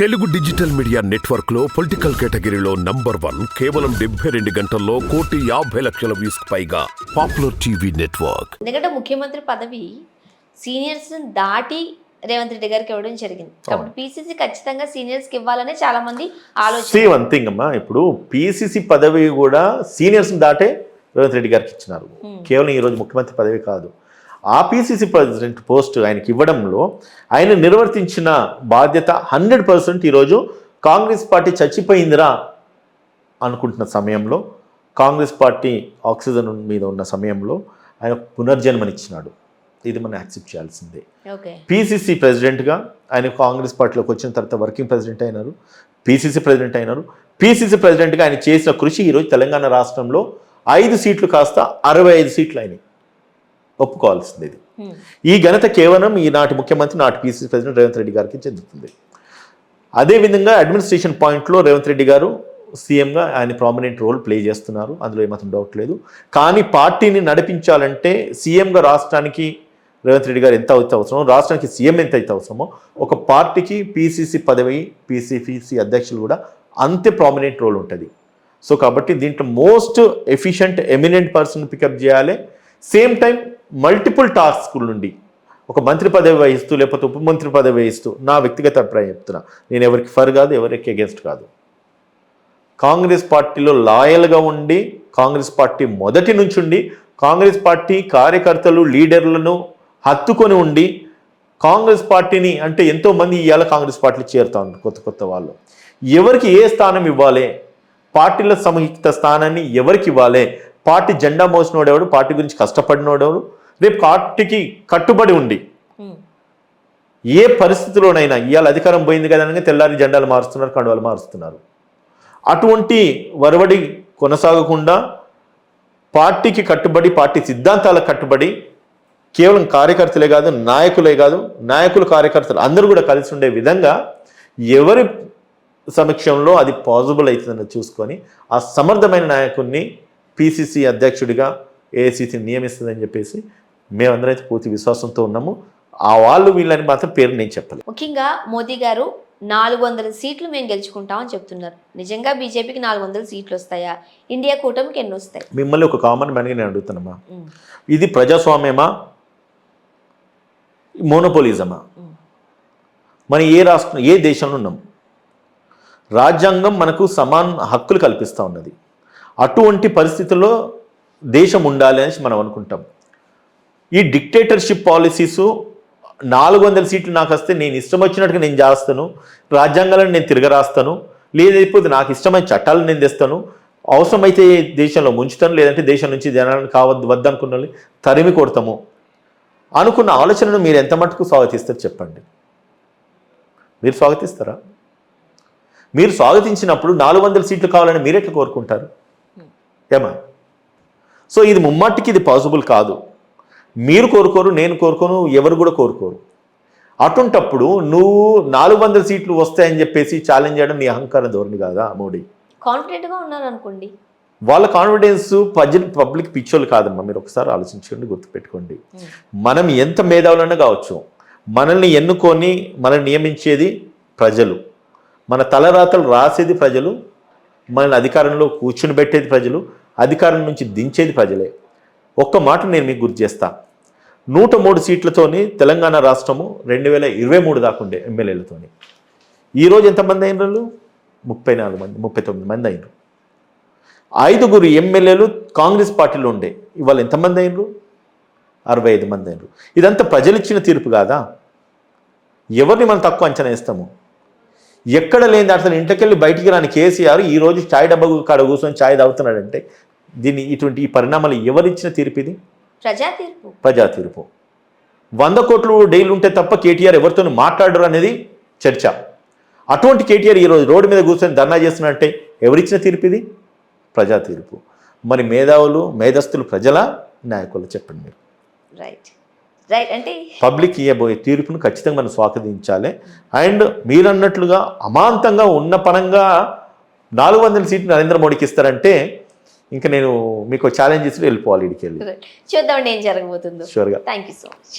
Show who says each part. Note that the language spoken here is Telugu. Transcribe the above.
Speaker 1: తెలుగు డిజిటల్ మీడియా నెట్వర్క్లో పొలిటికల్ కేటగిరీలో నంబర్ వన్ కేవలం డెబ్బై రెండు గంటల్లో కోటి యాభై లక్షల వ్యూస్ పైగా పాపులర్ టీవీ నెట్వర్క్.
Speaker 2: ఎందుకంటే ముఖ్యమంత్రి పదవి సీనియర్స్ దాటి రేవంత్ రెడ్డి గారికి ఇవ్వడం జరిగింది. కాబట్టి పీసీసీ ఖచ్చితంగా సీనియర్స్కి ఇవ్వాలనే చాలా మంది ఆలోచన.
Speaker 3: వన్ థింగ్ అమ్మా ఇప్పుడు పిసిసి పదవి కూడా సీనియర్స్ దాటే రేవంత్ రెడ్డి గారికి ఇచ్చినారు. కేవలం ఈరోజు ముఖ్యమంత్రి పదవి కాదు. ఆ పిసిసి ప్రెసిడెంట్ పోస్ట్ ఆయనకి ఇవ్వడంలో ఆయన నిర్వర్తించిన బాధ్యత హండ్రెడ్ పర్సెంట్ ఈరోజు కాంగ్రెస్ పార్టీ చచ్చిపోయిందిరా అనుకుంటున్న సమయంలో కాంగ్రెస్ పార్టీ ఆక్సిజన్ మీద ఉన్న సమయంలో ఆయన పునర్జన్మనిచ్చినాడు ఇది మనం యాక్సెప్ట్ చేయాల్సిందే.
Speaker 2: ఓకే.
Speaker 3: పిసిసి ప్రెసిడెంట్గా ఆయన కాంగ్రెస్ పార్టీలోకి వచ్చిన తర్వాత వర్కింగ్ ప్రెసిడెంట్ అయినారు పిసిసి ప్రెసిడెంట్ అయినారు. పిసిసి ప్రెసిడెంట్గా ఆయన చేసిన కృషి ఈరోజు తెలంగాణ రాష్ట్రంలో ఐదు సీట్లు కాస్త అరవై ఐదు సీట్లు అయినాయి. ఒప్పుకోవాల్సింది ఇది ఈ ఘనత కేవలం ఈనాటి ముఖ్యమంత్రి నాటి పిసిసి ప్రెసిడెంట్ రేవంత్ రెడ్డి గారికి చెందుతుంది. అదేవిధంగా అడ్మినిస్ట్రేషన్ పాయింట్లో రేవంత్ రెడ్డి గారు సీఎంగా ఆయన ప్రామినెంట్ రోల్ ప్లే చేస్తున్నారు. అందులో ఏమాత్రం డౌట్ లేదు. కానీ పార్టీని నడిపించాలంటే సీఎంగా రాష్ట్రానికి రేవంత్ రెడ్డి గారు ఎంత అయితే అవసరమో రాష్ట్రానికి సీఎం ఎంత అయితే అవసరమో ఒక పార్టీకి పీసీసీ పదవి పీసీసీ అధ్యక్షులు కూడా అంతే ప్రామినెంట్ రోల్ ఉంటుంది. సో కాబట్టి దీంట్లో most efficient eminent person pick up చేయాలి. సేమ్ టైం మల్టిపుల్ టాస్కుల నుండి ఒక మంత్రి పదవి వహిస్తూ లేకపోతే ఉప మంత్రి పదవి వహిస్తూ నా వ్యక్తిగత అభిప్రాయం చెప్తున్నా. నేను ఎవరికి ఫర్ కాదు ఎవరికి అగేన్స్ట్ కాదు. కాంగ్రెస్ పార్టీలో లాయల్గా ఉండి కాంగ్రెస్ పార్టీ మొదటి నుంచి ఉండి కాంగ్రెస్ పార్టీ కార్యకర్తలు లీడర్లను హత్తుకొని ఉండి కాంగ్రెస్ పార్టీని అంటే ఎంతో మంది ఇవాళ కాంగ్రెస్ పార్టీలు చేరుతా ఉన్నారు కొత్త కొత్త వాళ్ళు. ఎవరికి ఏ స్థానం ఇవ్వాలి? పార్టీల సంయుక్త స్థానాన్ని ఎవరికి ఇవ్వాలి? పార్టీ జెండా మోసినోడెవడు? పార్టీ గురించి కష్టపడినోడెవడు? రేపు పార్టీకి కట్టుబడి ఉండి ఏ పరిస్థితిలోనైనా ఇవాళ అధికారం పోయింది కదా అనగా తెల్లారి జెండాలు మారుస్తున్నారు కండువాలు మారుస్తున్నారు. అటువంటి వరవడి కొనసాగకుండా పార్టీకి కట్టుబడి పార్టీ సిద్ధాంతాలకు కట్టుబడి కేవలం కార్యకర్తలే కాదు నాయకులే కాదు నాయకులు కార్యకర్తలు అందరూ కూడా కలిసి ఉండే విధంగా ఎవరి సమక్షంలో అది పాజిబుల్ అవుతుందని చూసుకొని ఆ సమర్థమైన నాయకుడిని పిసిసి అధ్యక్షుడిగా ఏఐసిసి నియమిస్తుందని చెప్పేసి మేమందరం అయితే పూర్తి విశ్వాసంతో ఉన్నాము. ఆ వాళ్ళు వీళ్ళని మాత్రం పేరు నేను చెప్పలేదు
Speaker 2: ముఖ్యంగా మోదీ గారు నాలుగు వందల సీట్లు మేము గెలుచుకుంటామని చెప్తున్నారు. నిజంగా బీజేపీకి నాలుగు వందల సీట్లు వస్తాయా? ఇండియా కూటమికి ఎన్ని వస్తాయి?
Speaker 3: మిమ్మల్ని ఒక కామన్ మ్యాన్గా నేను అడుగుతున్నామా? ఇది ప్రజాస్వామ్యమా? మోనోపోలిజమా? మనం ఏ రాష్ట్రం ఏ దేశంలో ఉన్నాం? రాజ్యాంగం మనకు సమాన హక్కులు కల్పిస్తూ ఉన్నది. అటువంటి పరిస్థితుల్లో దేశం ఉండాలి అనేసి మనం అనుకుంటాం. ఈ డిక్టేటర్షిప్ పాలసీస్ నాలుగు వందల సీట్లు నాకు వస్తే నేను ఇష్టం వచ్చినట్టుగా నేను చేస్తాను. రాజ్యాంగాలను నేను తిరగరాస్తాను లేదైపోతే నాకు ఇష్టమైన చట్టాలను నేను తెస్తాను. అవసరమైతే దేశంలో ముంచుతాను. లేదంటే దేశం నుంచి జనాలను కావద్దు వద్దనుకున్న తరిమి కొడతాము. అనుకున్న ఆలోచనను మీరు ఎంత మటుకు స్వాగతిస్తారు చెప్పండి. మీరు స్వాగతిస్తారా? మీరు స్వాగతించినప్పుడు నాలుగు వందల సీట్లు కావాలని మీరెట్లా కోరుకుంటారు? ఏమా? సో ఇది ముమ్మాటికి ఇది పాసిబుల్ కాదు. మీరు కోరుకోరు నేను కోరుకోను ఎవరు కూడా కోరుకోరు. అటుంటప్పుడు నువ్వు నాలుగు వందల సీట్లు వస్తాయని చెప్పేసి ఛాలెంజ్ చేయడం నీ అహంకారం ధోరణి కాదా మోడీ?
Speaker 2: కాన్ఫిడెంట్గా ఉన్నారు అనుకోండి
Speaker 3: వాళ్ళ కాన్ఫిడెన్స్ ప్రజలు పబ్లిక్ పిచ్చోళ్ళు కాదమ్మా మీరు ఒకసారి ఆలోచించండి గుర్తుపెట్టుకోండి. మనం ఎంత మేధావులన్నా కావచ్చు మనల్ని ఎన్నుకొని మనల్ని నియమించేది ప్రజలు. మన తలరాతలు రాసేది ప్రజలు మనల్ని అధికారంలో కూర్చుని పెట్టేది ప్రజలు అధికారం నుంచి దించేది ప్రజలే. ఒక్క మాట నేను మీకు గుర్తు చేస్తా. నూట మూడు సీట్లతోని తెలంగాణ రాష్ట్రము రెండు వేల ఇరవై మూడు దాకుండే ఎమ్మెల్యేలతోని. ఈరోజు ఎంతమంది అయినరు ముప్పై నాలుగు మంది ముప్పై తొమ్మిది మంది అయినరు. ఐదుగురు ఎమ్మెల్యేలు కాంగ్రెస్ పార్టీలో ఉండే. ఇవాళ ఎంతమంది అయినరు? అరవై ఐదు మంది అయినరు. ఇదంతా ప్రజలు ఇచ్చిన తీర్పు కాదా? ఎవరిని మనం తక్కువ అంచనా వేస్తాము? ఎక్కడ లేని అసలు ఇంటికెళ్ళి బయటికి రాని కేసీఆర్ ఈ రోజు ఛాయ్ డబ్బా కాడ కూర్చొని ఛాయ్ తాగుతున్నాడంటే దీన్ని ఇటువంటి ఈ పరిణామాలు ఎవరిచ్చిన తీర్పు ఇది?
Speaker 2: ప్రజా తీర్పు.
Speaker 3: ప్రజా తీర్పు. వంద కోట్లు డైలీ ఉంటే తప్ప కేటీఆర్ ఎవరితో మాట్లాడరు అనేది చర్చ. అటువంటి కేటీఆర్ ఈరోజు రోడ్డు మీద కూర్చొని ధర్నా చేస్తున్నట్టే ఎవరిచ్చిన తీర్పు ఇది? ప్రజా తీర్పు. మరి మేధావులు మేధస్తులు ప్రజల నాయకులు చెప్పండి మీరు.
Speaker 2: రైట్ రైట్ అంటే
Speaker 3: పబ్లిక్ ఇవ్వబోయే తీర్పును ఖచ్చితంగా మనం స్వాగతించాలి. అండ్ మీరు అన్నట్లుగా అమాంతంగా ఉన్న పరంగా నాలుగు వందల సీట్లు నరేంద్ర మోడీకి ఇస్తారంటే ఇంకా నేను మీకు ఛాలెంజ్ ఇచ్చి వెళ్ళిపోవాలి ఇడికి వెళ్ళి.
Speaker 2: చూద్దామండి ఏం జరగబోతుందో.
Speaker 3: షూర్గా
Speaker 2: థ్యాంక్ యూ సో మచ్